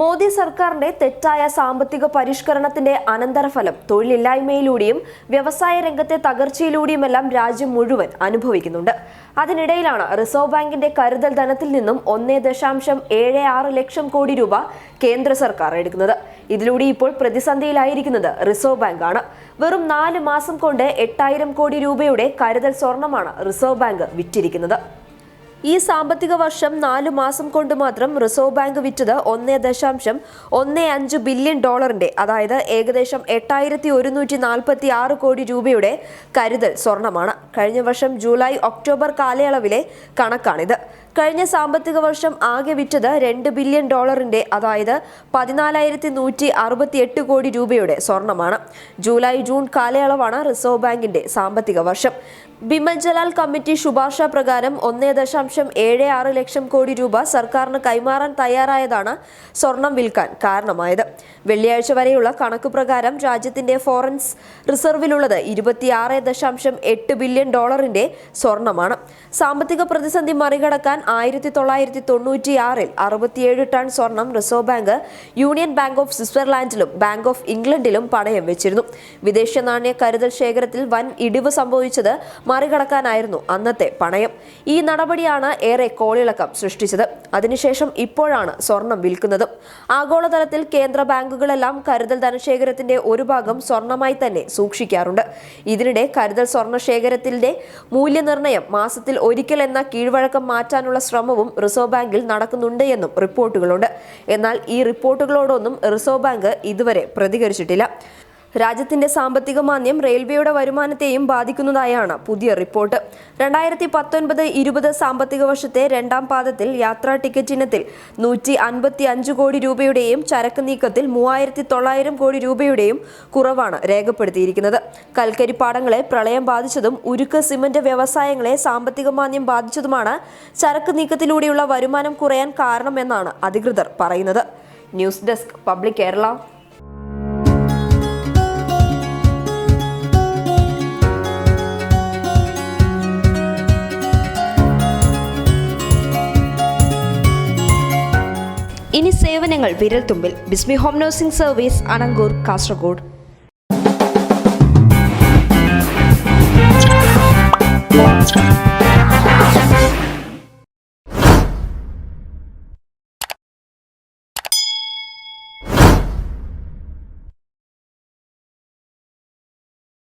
മോദി സർക്കാരിന്റെ തെറ്റായ സാമ്പത്തിക പരിഷ്കരണത്തിന്റെ അനന്തരഫലം തൊഴിലില്ലായ്മയിലൂടെയും വ്യവസായ രംഗത്തെ തകർച്ചയിലൂടെയുമെല്ലാം രാജ്യം മുഴുവൻ അനുഭവിക്കുന്നുണ്ട്. അതിനിടയിലാണ് റിസർവ് ബാങ്കിന്റെ കരുതൽ ധനത്തിൽ നിന്നും ഒന്നേ ദശാംശം ഏഴ് ആറ് ലക്ഷം കോടി രൂപ കേന്ദ്ര സർക്കാർ എടുക്കുന്നത്. ഇതിലൂടെ ഇപ്പോൾ പ്രതിസന്ധിയിലായിരിക്കുന്നത് റിസർവ് ബാങ്കാണ്. വെറും നാല് മാസം കൊണ്ട് എട്ടായിരം കോടി രൂപയുടെ കരുതൽ സ്വർണമാണ് റിസർവ് ബാങ്ക് വിറ്റിരിക്കുന്നത്. ഈ സാമ്പത്തിക വർഷം നാലു മാസം കൊണ്ട് മാത്രം റിസർവ് ബാങ്ക് വിറ്റത് ഒന്നേ ദശാംശം ഒന്നേ അഞ്ച് ബില്യൺ ഡോളറിന്റെ അതായത് ഏകദേശം എട്ടായിരത്തി ഒരുന്നൂറ്റി നാൽപ്പത്തി ആറ് കോടി രൂപയുടെ കരുതൽ സ്വർണമാണ്. കഴിഞ്ഞ വർഷം ജൂലൈ ഒക്ടോബർ കാലയളവിലെ കണക്കാണിത്. കഴിഞ്ഞ സാമ്പത്തിക വർഷം ആകെ വിറ്റത് രണ്ട് ബില്യൺ ഡോളറിന്റെ അതായത് പതിനാലായിരത്തി നൂറ്റി അറുപത്തി എട്ട് കോടി രൂപയുടെ സ്വർണമാണ്. ജൂലൈ ജൂൺ കാലയളവാണ് റിസർവ് ബാങ്കിന്റെ സാമ്പത്തിക വർഷം. ബിമൽ ജലാൽ കമ്മിറ്റി ശുപാർശ പ്രകാരം ഒന്നേ ദശാംശം ഏഴ് ആറ് ലക്ഷം കോടി രൂപ സർക്കാരിന് കൈമാറാൻ തയ്യാറായതാണ് സ്വർണം വിൽക്കാൻ കാരണമായത്. വെള്ളിയാഴ്ച വരെയുള്ള കണക്ക് പ്രകാരം രാജ്യത്തിന്റെ ഫോറൻസ് റിസർവിലുള്ളത് ഇരുപത്തിയാറ് ദശാംശം എട്ട് ബില്യൺ ഡോളറിന്റെ സ്വർണമാണ്. സാമ്പത്തിക പ്രതിസന്ധി മറികടക്കാൻ ആയിരത്തി തൊള്ളായിരത്തി തൊണ്ണൂറ്റിയാറിൽ അറുപത്തിയേഴ് ടൺ സ്വർണം reserve bank union bank of സ്വിറ്റ്സർലാൻഡിലും bank of ഇംഗ്ലണ്ടിലും പണയം വെച്ചിരുന്നു. വിദേശ നാണ്യ കരുതൽ ശേഖരത്തിൽ വൻ ഇടിവ് സംഭവിച്ചത് മറികടക്കാനായിരുന്നു അന്നത്തെ പണയം. ഈ നടപടിയാണ് ഏറെ കോളിളക്കം സൃഷ്ടിച്ചത്. അതിനുശേഷം ഇപ്പോഴാണ് സ്വർണം വിൽക്കുന്നതും. ആഗോളതലത്തിൽ കേന്ദ്ര ബാങ്കുകളെല്ലാം കരുതൽ ധനശേഖരത്തിന്റെ ഒരു ഭാഗം സ്വർണമായി തന്നെ സൂക്ഷിക്കാറുണ്ട്. ഇതിനിടെ കരുതൽ സ്വർണ ശേഖരത്തിന്റെ മൂല്യനിർണയം മാസത്തിൽ ഒരിക്കൽ എന്ന കീഴ്വഴക്കം മാറ്റാനുള്ള ശ്രമവും റിസർവ് ബാങ്കിൽ നടക്കുന്നുണ്ട് എന്നും റിപ്പോർട്ടുകളുണ്ട്. എന്നാൽ ഈ റിപ്പോർട്ടുകളോടൊന്നും റിസർവ് ബാങ്ക് ഇതുവരെ പ്രതികരിച്ചിട്ടില്ല. രാജ്യത്തിന്റെ സാമ്പത്തിക മാന്ദ്യം റെയിൽവേയുടെ വരുമാനത്തെയും ബാധിക്കുന്നതായാണ് പുതിയ റിപ്പോർട്ട്. രണ്ടായിരത്തി പത്തൊൻപത് ഇരുപത് സാമ്പത്തിക വർഷത്തെ രണ്ടാം പാദത്തിൽ യാത്രാ ടിക്കറ്റ് ഇനത്തിൽ നൂറ്റി അൻപത്തി അഞ്ച് കോടി രൂപയുടെയും ചരക്ക് നീക്കത്തിൽ മൂവായിരത്തി തൊള്ളായിരം കോടി രൂപയുടെയും കുറവാണ് രേഖപ്പെടുത്തിയിരിക്കുന്നത്. കൽക്കരി പാടങ്ങളെ പ്രളയം ബാധിച്ചതും ഉരുക്ക് സിമന്റ് വ്യവസായങ്ങളെ സാമ്പത്തിക മാന്ദ്യം ബാധിച്ചതുമാണ് ചരക്ക് നീക്കത്തിലൂടെയുള്ള വരുമാനം കുറയാൻ കാരണമെന്നാണ് അധികൃതർ പറയുന്നത്. News desk public Kerala. ഇനി സേവനങ്ങൾ വിരൽ തുമ്പിൽ Bismi home nursing service Anangoor Kasaragod